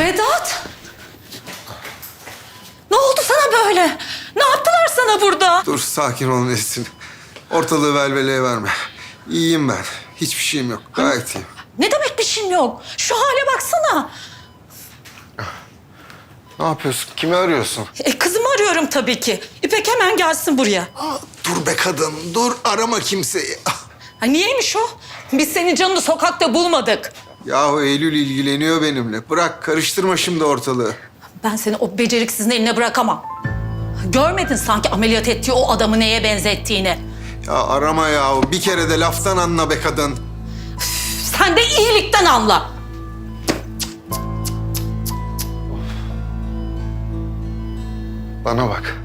Vedat! Ne oldu sana böyle? Ne yaptılar sana burada? Dur sakin ol Nesin. Ortalığı velveleye verme. İyiyim ben. Hiçbir şeyim yok. Gayet iyiyim. Ne demek bir şeyim yok? Şu hale baksana. Ne yapıyorsun? Kimi arıyorsun? E, kızımı arıyorum tabii ki. İpek hemen gelsin buraya. Aa, dur be kadın. Dur arama kimseyi. Ah, Ha, niyeymiş o? Biz senin canını sokakta bulmadık. Yahu Eylül ilgileniyor benimle. Bırak karıştırma şimdi ortalığı. Ben seni o beceriksizin eline bırakamam. Görmedin sanki ameliyat ettiği o adamı neye benzettiğini. Ya arama yahu. Bir kere de laftan anla be kadın. Sen de iyilikten anla. Bana bak.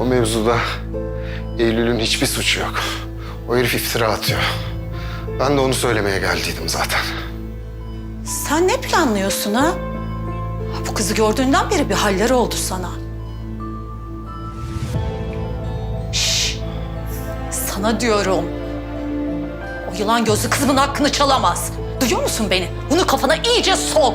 O mevzuda Eylül'ün hiçbir suçu yok. O herif iftira atıyor. Ben de onu söylemeye geldiydim zaten. Sen ne planlıyorsun ha? Bu kızı gördüğünden beri bir halleri oldu sana. Şş, sana diyorum. O yılan gözlü kızımın hakkını çalamaz. Duyuyor musun beni? Bunu kafana iyice sok.